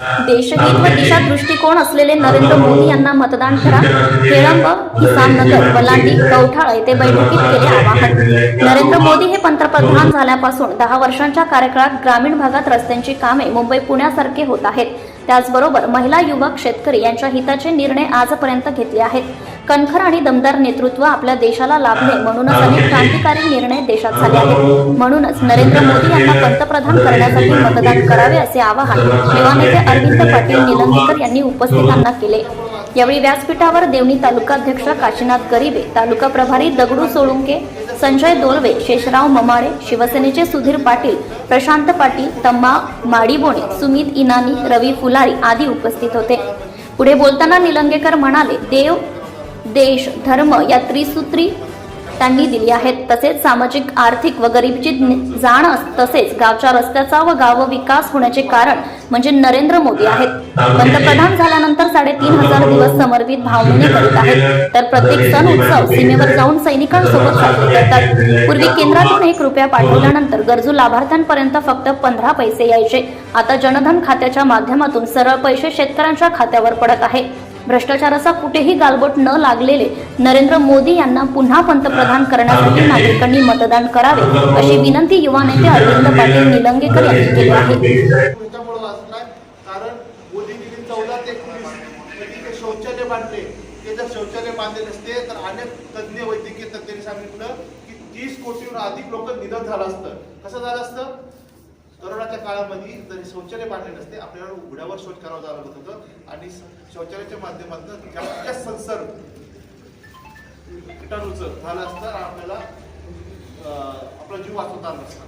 देशहित व दिशा दृष्टिकोन असलेले नरेंद्र मोदी यांना मतदान करा. केळंब किसाननगर बलांडी कवठाळा येथे बैठकीत केले आवाहन. नरेंद्र मोदी हे पंतप्रधान झाल्यापासून दहा वर्षांच्या कार्यकाळात ग्रामीण भागात रस्त्यांची कामे मुंबई पुण्यासारखे होत आहेत. त्याचबरोबर महिला युवक शेतकरी यांच्या हिताचे निर्णय आजपर्यंत घेतले आहेत. कणखर आणि दमदार नेतृत्व आपल्या देशाला लाभले म्हणूनच अनेक क्रांतिकारी निर्णय देशात झाले आहेत. म्हणूनच नरेंद्र मोदी यांना पंतप्रधान करण्यासाठी मतदान करावे असे आवाहन युवा नेते अरविंद पाटील निलंगेकर यांनी उपस्थितांना केले. यावेळी व्यासपीठावर देवणी तालुकाध्यक्ष काशीनाथ गरीबे तालुका प्रभारी दगडू सोळुंके संजय दोलवे शेषराव ममाळे शिवसेनेचे सुधीर पाटील प्रशांत पाटील तम्मा माडीबोणे सुमित इनानी रवी फुलारी आदी उपस्थित होते. पुढे बोलताना निलंगेकर म्हणाले देव देश धर्म या त्रिसूत्री त्यांनी दिली आहेत. तसेच सामाजिक आर्थिक व गरिबीची जाण अस- तसेच गावच्या रस्त्याचा व गाव विकास होण्याचे कारण म्हणजे नरेंद्र मोदी आहेत. पंतप्रधान झाल्यानंतर साडेतीन हजार दिवस समर्पित भावनेने करीत आहेत. तर प्रत्येक सण उत्सव सीमेवर जाऊन सैनिकांसोबत साजरे करतात. पूर्वी केंद्रातून एक रुपया पाठवल्यानंतर गरजू लाभार्थ्यांपर्यंत फक्त पंधरा पैसे यायचे. आता जनधन खात्याच्या माध्यमातून सरळ पैसे शेतकऱ्यांच्या खात्यावर पडत आहे. भ्रष्टाचाराचा कुठेही गालबोट न लागलेले नरेंद्र मोदी यांना पुन्हा पंतप्रधान करण्यासाठी नागरिकांनी मतदान करावे अशी विनंती युवा नेते अरविंद पाटील निलंगेकर यांनी केली आहे. शौचालय बांधले. ते जर शौचालय बांधले नसते तर अनेक तज्ज्ञ वैद्यकीय तज्ज्ञांनी सांगितलं की तीस कोटीहून अधिक लोक निधन झालं असतं. कसं झालं असतं? काळामध्ये जरी शौचालय बांधले नसते आपल्याला उघड्यावर शौच करावं जावं लागत होतं. आणि शौचालयाच्या माध्यमातून जास्त संसर्ग किटाणूचं झालं असतं आपल्याला आपला जीव वाचवता आला नसता